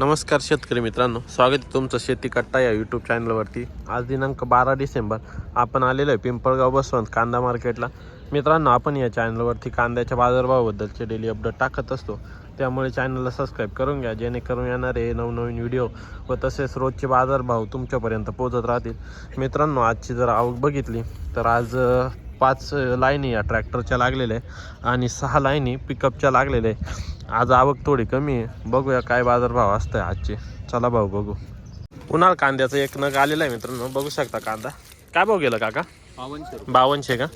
नमस्कार शेतकरी मित्रांनो स्वागत आहे तुमचं शेती कट्टा या यूट्यूब चॅनलवरती आज दिनांक बारा डिसेंबर आपण आलेलो आहे पिंपळगाव बसवंत कांदा मार्केटला. मित्रांनो आपण या चॅनलवरती कांद्याच्या बाजारभावाबद्दलचे डेली अपडेट टाकत असतो. त्यामुळे चॅनलला सबस्क्राईब करून घ्या जेणेकरून येणारे नवनवीन व्हिडिओ व तसेच रोजचे बाजारभाव तुमच्यापर्यंत पोहोचत राहतील. मित्रांनो आजची जर आवक बघितली तर आज पाच लाईनी या ट्रॅक्टरच्या लागलेल्या आहे आणि सहा लाईनी पिकअपच्या लागलेल्या आहे आज आवक थोडी कमी आहे. बघूया काय बाजारभाव असतंय आजचे. चला भाऊ बघू. उन्हाळ कांद्याचं एक नग आलेला आहे मित्रांनो. बघू शकता कांदा. काय भाव गेला काका? बावनशे बावनशे का?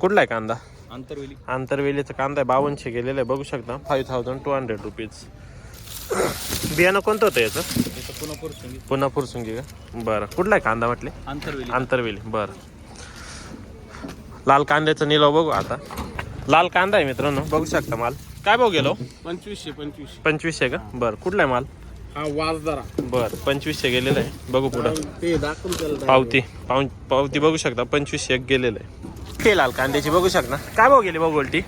कुठला आहे कांदा? आंतरवेली. आंतरवेलीचा कांदा आहे. बावनशे गेलेला आहे. बघू शकता. Five thousand two hundred rupees बियाणं कोणतं होतं याचं? पुन्हा पोरसंगी. पुन्हा फुरसुंगी का? बरं. कुठला आहे कांदा म्हटले? आंतरवेली. आंतरवेली. बरं. लाल कांद्याचं निलाव बघू आता. लाल कांदा आहे मित्रांनो. बघू शकता माल. काय भाव गेलो? पंचवीसशे पंचवीसशे. पंचवीसशे का? बरं कुठला आहे माल? हा वाजदारा बरं पंचवीसशे गेलेलं आहे. बघू पुढं. ते दाखवून त्याला पावती पाव पावती बघू शकता. पंचवीसशे एक गेलेलं आहे. ते लाल कांद्याची बघू शकता. काय भाव गेली भाऊ गोलटी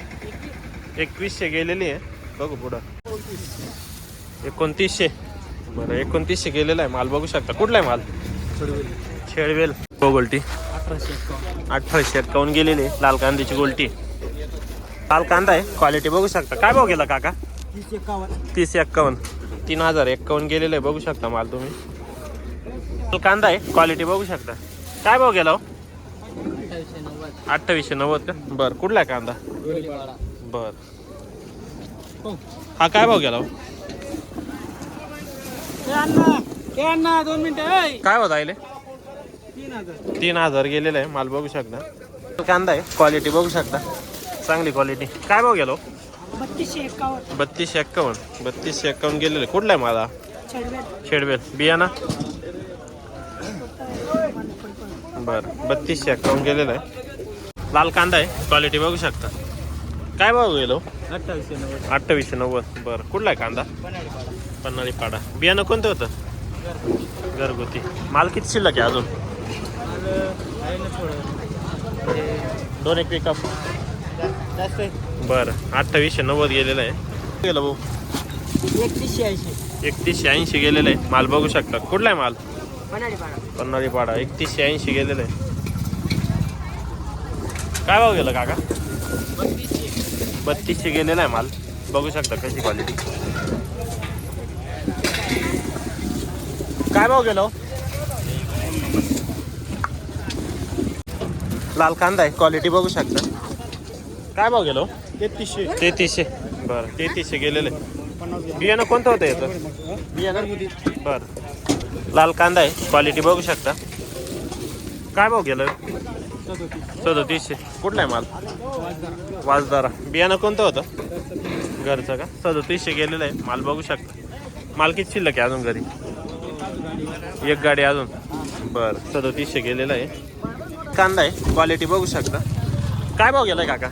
एकवीसशे गेलेली आहे. बघू पुढं. एकोणतीसशे. बरं एकोणतीसशे गेलेलं आहे माल. बघू शकता. कुठला आहे माल? शेळवेल हो गोलटी अठराशे एक्कावन्न गेलेली आहे लाल कांद्याची गोलटी. लाल कांदा आहे क्वालिटी बघू शकता. काय भाव गेला काका? तीस एक्कावन्न. एक्कावन्न तीन हजार एक्कावन्न गेलेलं आहे बघू शकता माल तुम्ही. लाल कांदा आहे क्वालिटी बघू शकता. काय भाव गेला हो? अठ्ठावीसशे नव्वद का? बरं कुठला कांदा? बर. हो काय भाव गेला हो? काय होत आहे तीन हजार तीन हजार गेलेलं आहे माल बघू शकता. कांदा आहे क्वालिटी बघू शकता. चांगली क्वालिटी काय भाव गेलो? बत्तीसशे एक्कावन्न. बत्तीसशे एक्कावन्न गेलेलं. कुठला आहे छडवेल. शेडवेल बियाणा बरं. बत्तीसशे एक्कावन्न गेलेलं आहे. लाल कांदा आहे. क्वालिटी बघू शकता. काय भाव गेलो? अठ्ठावीसशे नव्वद. अठ्ठावीसशे नव्वद बरं. कुठला आहे कांदा? पन्हाळी पाडा बियाणं कोणतं होतं? घरगुती. माल किती शिल्लक आहे अजून? आहे ना थोडं दोन एक पिकअप जास्त बरं अठ्ठावीसशे नव्वद गेलेलं आहे. गेलं भाऊ. एकतीसशे ऐंशी एकतीसशे ऐंशी गेलेलं आहे. माल बघू शकता. कुठला आहे माल? पन्हाळीपाडा. पन्हाळी पाडा एकतीसशे ऐंशी गेलेलं आहे. काय भाव गेलं काका? बत्तीसशे बत्तीसशे गेलेला आहे माल. बघू शकता कशी क्वालिटी काय भाव गेलो हो? लाल कांदा आहे. क्वालिटी बघू शकता. काय भाव गेलो? तेहतीसशे. तेहतीसशे. बरं तेहतीसशे गेलेले. बियाणं कोणतं होतं याचं? बियाणं बरं. लाल कांदा आहे. क्वालिटी बघू शकता. काय भाव गेलं? सदोतीस सदोतीसशे कुठला आहे माल? वाजदारा वाजदारा बियाणं कोणतं होतं? घरचं का? सदोतीसशे गेलेलं आहे. माल बघू शकता. माल किती शिल्लक आहे अजून घरी? एक गाडी अजून. बरं सदोतीसशे गेलेलं आहे. कांदा आहे क्वालिटी बघू शकता. काय भाव गेलाय काका?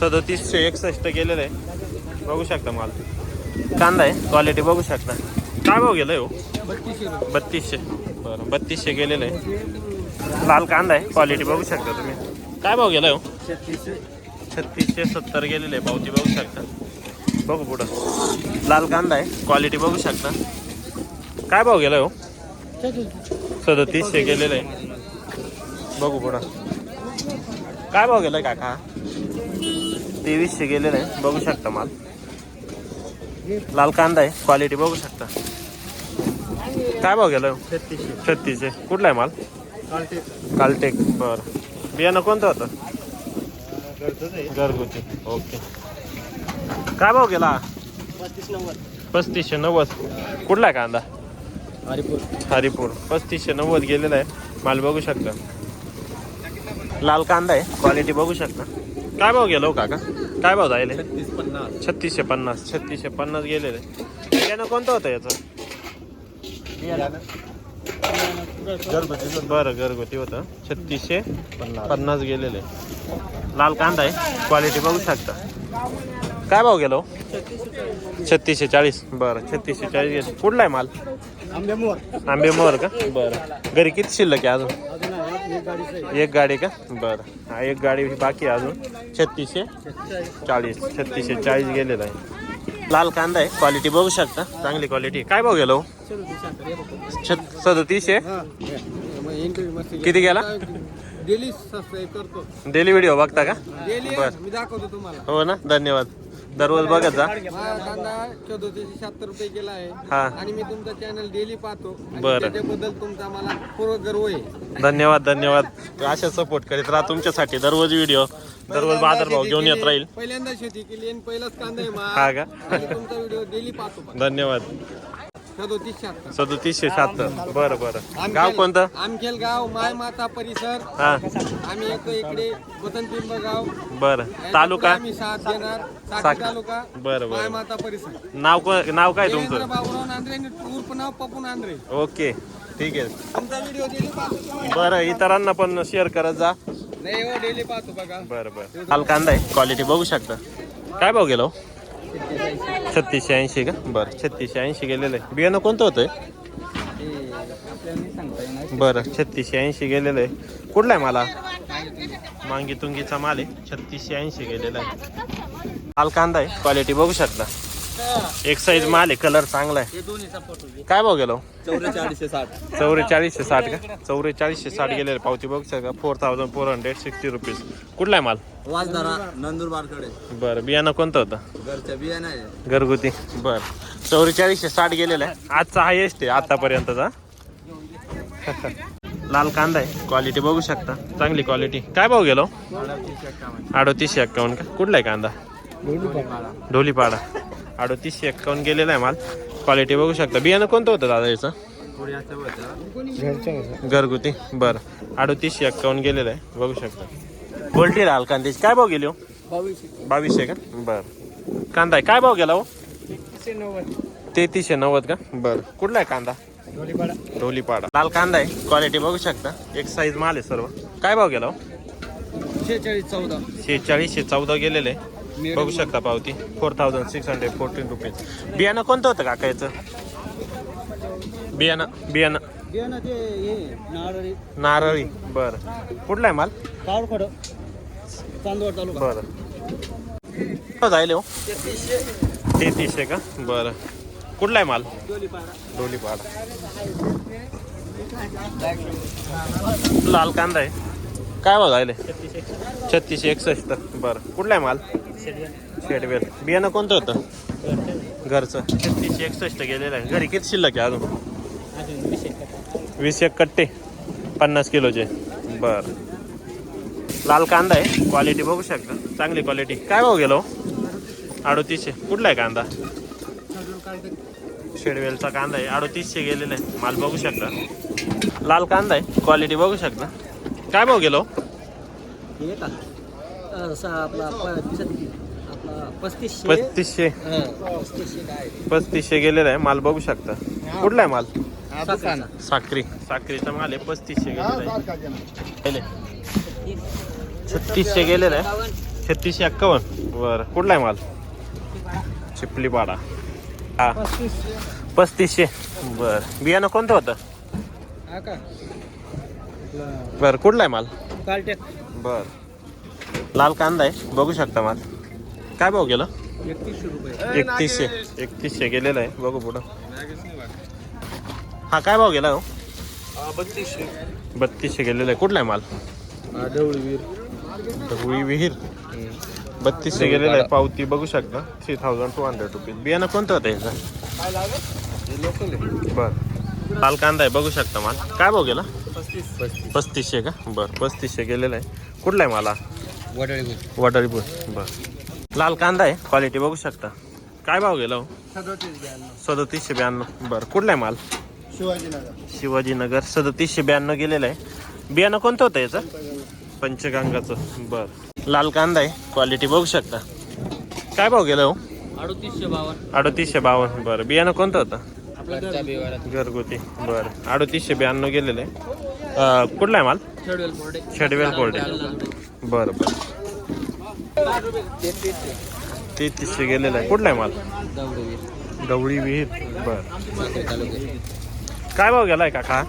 सदतीसशे एकसष्ट गेलेलं आहे. बघू शकता माल. कांदा आहे क्वालिटी बघू शकता. काय भाव गेलाय हो? बत्तीसशे. बरं बत्तीसशे गेलेलं आहे. लाल कांदा आहे क्वालिटी बघू शकता तुम्ही. काय भाव गेलाय हो? छत्तीसशे छत्तीसशे सत्तर गेलेले आहे पावती बघू शकता. बघू पुढं. लाल कांदा आहे क्वालिटी बघू शकता. काय भाव गेलाय हो? सदतीसशे गेलेलं आहे. बघू पुढं. काय भाव गेलाय काका? तेवीसशे गेलेलं आहे. बघू शकता माल. लाल कांदा आहे. क्वालिटी बघू शकता. काय भाव गेलाय? हो छत्तीसशे. छत्तीसशे कुठला आहे माल? चालते कालटेक. बरं. बियाणं कोणतं होतं? घरगुती. ओके. काय भाव गेला? पस्तीस नव्वद पस्तीसशे नव्वद. कुठला आहे कांदा? हरिपूर. हरिपूर. पस्तीसशे नव्वद गेलेला आहे. माल बघू शकता. लाल कांदा आहे. क्वालिटी बघू शकता. काय भाव गेलो काका? काय भाव जायले छत्तीस पन्नास. छत्तीसशे पन्नास. छत्तीसशे पन्नास गेलेले. बियाणं कोणतं होतं याचं? बरं घरगुती होतं. छत्तीसशे पन्नास. गेलेले. लाल कांदा आहे. क्वालिटी बघू शकता. काय भाव गेलो? छत्तीसशे चाळीस. बरं छत्तीसशे चाळीस गेले. कुठला आहे माल? आंबेमोर. आंबे मोर का? बरं. घरी किती शिल्लक आहे अजून? एक गाडी का? बरं. हा एक गाडी बाकी आहे अजून. छत्तीसशे? चाळीस. छत्तीसशे चाळीस गेलेला आहे. लाल कांदा आहे. क्वालिटी बघू शकता. चांगली क्वालिटी काय भाव गेलो छत सदतीसशे? किती गेला? डेली व्हिडिओ बघता का? बर. मी दाखवतो तुम्हाला. हो ना? धन्यवाद. दररोज बघत जा. माझा कांदा चौदतीसशे शहात्तर रुपये गेला आहे. हा. आणि मी तुमचा चॅनल डेली पाहतो. आणि बरं. त्याच्याबद्दल तुमचा मला पूर्ण गर्व आहे. धन्यवाद धन्यवाद. अशा सपोर्ट करीत राहा तुमच्यासाठी. दररोज व्हिडिओ दररोज बाजारभाव घेऊन येत राहील. पहिल्यांदा शेती केली आणि पहिलाच कांदा आहे हा मा का? आणि तुमचा व्हिडिओ डेली पाहतो धन्यवाद. सदतीसशे शहात्तर बरं बरं. गाव कोणतं? आमखेल गाव माय माता परिसर. हा. आम्ही येतो इकडे वतनपिंब गाव बरं तालुका? आम्ही साथ देणार. तालुका बरं माय बरं. माता परिसर. नाव को नाव काय देवेंद्र तुमचं? बाबुराव नांद्रे उर्फ नाव पप्पू नांद्रे. ओके. ठीक आहे. तुमचा व्हिडिओ डेली पाहतो बरं इतरांना पण शेअर करत जा. नाही हो डेली पाहतो बघा. बरं बरं. लाल कांदा आहे. क्वालिटी बघू शकता. काय भाव गेलो छत्तीसशे ऐंशी का? बरं छत्तीसशे ऐंशी गेलेलं आहे. बियाणं कोणतं होतं बरं छत्तीसशे ऐंशी गेलेलं आहे. कुठला आहे मला मांगी तुंगीचा माल आहे. छत्तीसशे ऐंशी गेलेला आहे. लाल कांदा आहे. क्वालिटी बघू शकता. एक साईज माल आहे कलर चांगला आहे. काय भाव गेलो? चौवेचाळीसशे साठ. चौवेचाळीसशे साठ का? चौवेचाळीसशे साठ गेलेले पावती बघू शकता four thousand four hundred sixty rupees कुठला आहे माल? वाजदारा नंदुरबारकडे बरं बियाणं कोणतं होतं? घरच्या बिया नाही घरगुती. बर. चौवेचाळीसशे साठ गेलेलं. आहे आजचा हायेस्ट आहे आतापर्यंतचा. लाल कांदा आहे. क्वालिटी बघू शकता. चांगली क्वालिटी काय भाव गेलो? अडोतीसशे एक्कावन्न. का? कुठला आहे कांदा? ढोलीपाडा अडोतीसशे एक्कावन्न गेलेला आहे माल. क्वालिटी बघू शकता. बियाणं कोणतं होतं दादा याचं? घरगुती. बरं. अडोतीसशे एक्कावन्न गेलेलं आहे. बघू शकता. गोल्टी लाल कांद्याची. काय भाव गेली हो? बावीसशे का? बरं. कांदा आहे. काय भाव गेला हो? तेहतीसशे नव्वद का? बरं. कुठला आहे कांदा? ढोलीपाडा. लाल कांदा आहे. क्वालिटी बघू शकता. एक साईज माल आहे सर्व. काय भाव गेला हो? शेहेचाळीसशे चौदा गेलेले आहे. बघू शकता पावती. Four thousand six hundred fourteen rupees बियाणं कोणतं होतं काका याचं? बियाणं बियाणं. नारळी. बरं. कुठला आहे माल? काळखड चांदवड तालुका. बरं. जायले हो? तेहतीसशे का? बरं. कुठला आहे माल? डोलीपाडा. लाल कांदा आहे. काय भाव जायले छत्तीसशे एकसष्ट. बरं. कुठला आहे माल? शेडवेल बियाणं कोणतं होतं? घरचं. छत्तीसशे एकसष्ट गेलेलं आहे. घरी किती शिल्लक आहे अजून? वीस एक कट्टे. पन्नास किलोचे. बरं. लाल कांदा आहे. क्वालिटी बघू शकता. चांगली क्वालिटी. काय भाव गेलो? अडोतीसशे. कुठला आहे कांदा? शेडवेलचा कांदा आहे. अडोतीसशे गेलेला आहे. माल बघू शकता. लाल कांदा आहे. क्वालिटी बघू शकता. काय भाव गेलो? हे का असा आपला प- आपला पस्तीसशे. पस्तीसशे. हा, पस्तीसशे काय पस्तीसशे गेलेला आहे. माल बघू शकता. कुठला आहे माल? साखर. साखरी. साखरीचा माल आहे. पस्तीसशे गेलेला आहे. छत्तीसशे गेलेला आहे. छत्तीसशे एक्कावन्न. बरं. कुठला आहे माल? चिपली पाडा हा पस्तीसशे. बरं. बियाणं कोणतं होतं? हा का? बरं कुठला आहे माल? कालटेक. बर. लाल कांदा आहे बघू शकता माल. काय भाव गेलं? एकतीसशे रुपये. एकतीसशे. एकतीसशे गेलेलं आहे बघू पुढं. हा काय भाव गेला हो? बत्तीसशे. बत्तीसशे गेलेलं आहे. कुठला आहे माल? ढवळीवीर ढवळी विहीर. बत्तीसशे गेलेलं आहे पावती बघू शकता. Three thousand two hundred rupees बियाणं कोणतं होतं याचं? बरं. लाल कांदा आहे बघू शकता माल. काय भाव गेला? पस्तीसशे का? बरं पस्तीसशे गेलेलं आहे. कुठला आहे मला वडाळीपूर. बरं. लाल कांदा आहे क्वालिटी बघू शकता. काय भाव गेला हो? सदोतीस ब्याण्णव. सदतीसशे ब्याण्णव. बरं कुठला आहे माल? शिवाजीनगर. शिवाजीनगर सदतीसशे ब्याण्णव गेलेलं आहे. बियाणं कोणतं होतं याचं? पंचगंगाचं. बरं. लाल कांदा आहे क्वालिटी बघू शकता. काय भाव गेलं हो? अडतीसशे बावन्न. अडतीसशे बावन्न. बरं बियाणं कोणतं होतं? घरगुती. बरं. अडतीसशे ब्याण्णव गेलेलं. कुठला आहे माल? शेडवेल कोरडे. बरं बरं. तेहतीसशे गेलेलं आहे. कुठला आहे माल? गवळी विहीर. बरं. काय भाव गेलाय काका?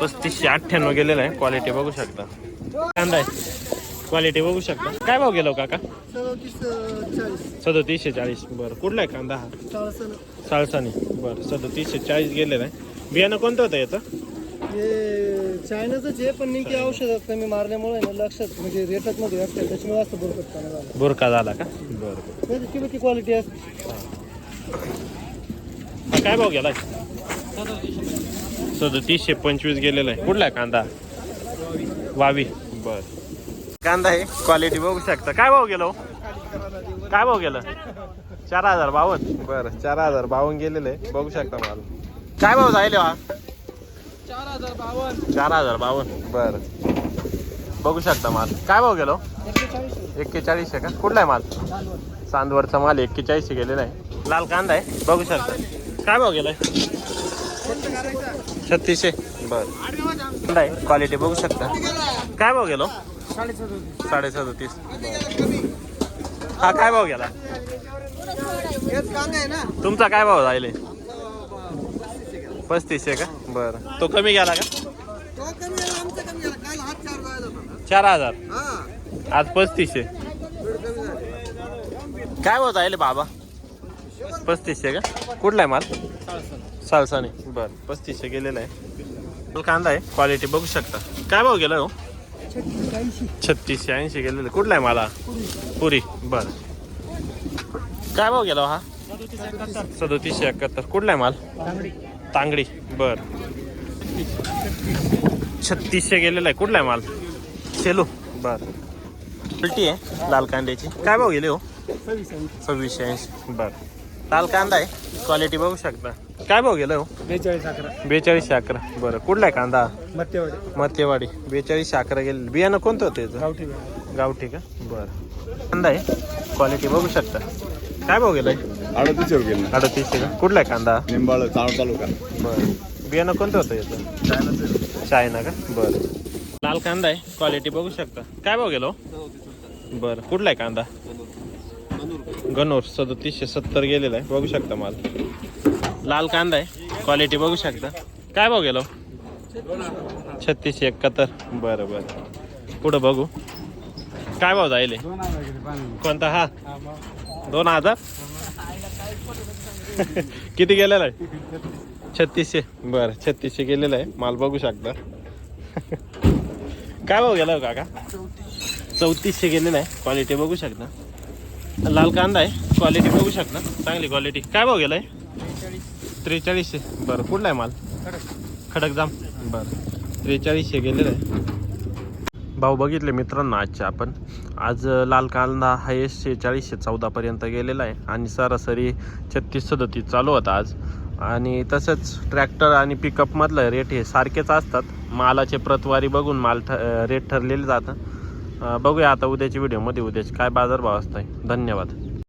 पस्तीसशे अठ्ठ्याण्णव गेलेला आहे. क्वालिटी बघू शकता. कांदा आहे क्वालिटी बघू शकता. काय भाव गेलो काका? सदोतीसशे चाळीस. बरं कुठला आहे कांदा हा? साळसानी बरं सदोतीसशे चाळीस गेलेला आहे. बियाणं कोणतं होतं याचं? हे चायनाचंच आहे पण नेमकी औषधात कमी मारल्यामुळे लक्षात म्हणजे रेटात मध्ये असतात त्याच्यामुळे पाणी झालं. बुरका झाला का? बरं किती क्वालिटी असते. काय भाव गेलाय? सदतीसशे पंचवीस गेलेला आहे. कुठला आहे कांदा? वावी. बर. कांदा आहे क्वालिटी बघू शकता. काय भाव गेलो? काय भाव गेलं? चार हजार बावन्न. बरं चार हजार बावन्न गेलेलं आहे. बघू शकता मला. काय भाव जायले हा? चार हजार बावन्न. चार हजार बावन्न. बरं. बघू शकता माल. काय भाव गेलो? एक्केचाळीस. एक्केचाळीसशे का? कुठला आहे माल? चांदवरचा माल एक्केचाळीसशे गेलेला आहे. लाल कांदा आहे. बघू शकता. काय भाव गेलाय? छत्तीसशे बर. कांदा आहे. क्वालिटी बघू शकता. काय भाव गेलो? साडे सदतीस हा काय भाव गेला? तुमचा काय भाव राहिले? पस्तीसशे का? बरं. तो कमी गेला का? चार हजार. आज पस्तीसशे काय होत आहे बाबा? पस्तीसशे का? कुठला आहे माल? सालसाने. बर पस्तीसशे गेलेला आहे. कांदा आहे क्वालिटी बघू शकता. काय भाव गेला हो? छत्तीसशे ऐंशी गेलेलं. आहे. कुठला आहे मला? पुरी. बर. काय भाव गेला हा? सदोतीसशे एकाहत्तर. कुठला आहे माल? तांगडी. बर. छत्तीसशे गेलेला आहे. कुठला आहे माल? सेलू. बर. उलटी आहे लाल कांद्याची. काय भाव गेले हो? सव्वीसशे ऐंशी. बर. लाल कांदा आहे. क्वालिटी बघू शकता. काय भाव गेलं हो? बेचाळीस अकरा. बेचाळीसशे अकरा. बरं कुठला आहे कांदा? मत्यवाडी बेचाळीसशे अकरा गेले. बियाणं कोणतं होतं याचं? गावठी गावठी का? बरं. कांदा आहे? क्वालिटी बघू शकता. काय भाव गेलाय? अडतीसशे रुपये गेले. अडतीसशे का? कुठला आहे कांदा? निंबाळ चाळ तालुका. बरं. बियाणं कोणतं होतं याचं? चायना का? बरं. लाल कांदा आहे. क्वालिटी बघू शकता. काय भाव गेलो बरं. कुठला आहे कांदा? गनोर सदतीसशे सत्तर गेलेला आहे. बघू शकता माल. लाल कांदा आहे. क्वालिटी बघू शकता. काय भाव गेलो? छत्तीसशे एकाहत्तर. बरं बरं. पुढं बघू. काय भाव जाईल कोणता हा? दोन हजार? किती गेलेला आहे? छत्तीसशे. बरं छत्तीसशे गेलेलं आहे. माल बघू शकता. काय भाव गेला हो काका? चौतीसशे गेलेला आहे. क्वालिटी बघू शकता. लाल कांदा आहे. क्वालिटी बघू शकता. चांगली क्वालिटी काय भाव गेलाय? त्रेचाळीसशे. बरं कुठला आहे माल? खडक जाम. बरं त्रेचाळीसशे गेलेलं आहे. भाऊ बघितले मित्रांनो आजचे आपण. आज लाल कांदा हायेस्ट शेहेचाळीसशे चौदापर्यंत गेलेला आहे आणि सरासरी छत्तीस सदतीस चालू होता आज. आणि तसंच ट्रॅक्टर आणि पिकअपमधलं रेट हे सारखेच असतात. मालाचे प्रतवारी बघून माल ठ रेट ठरलेले जातं. बघूया आता उद्याच्या व्हिडिओमध्ये उद्याचे काय बाजारभाव असतो आहे धन्यवाद.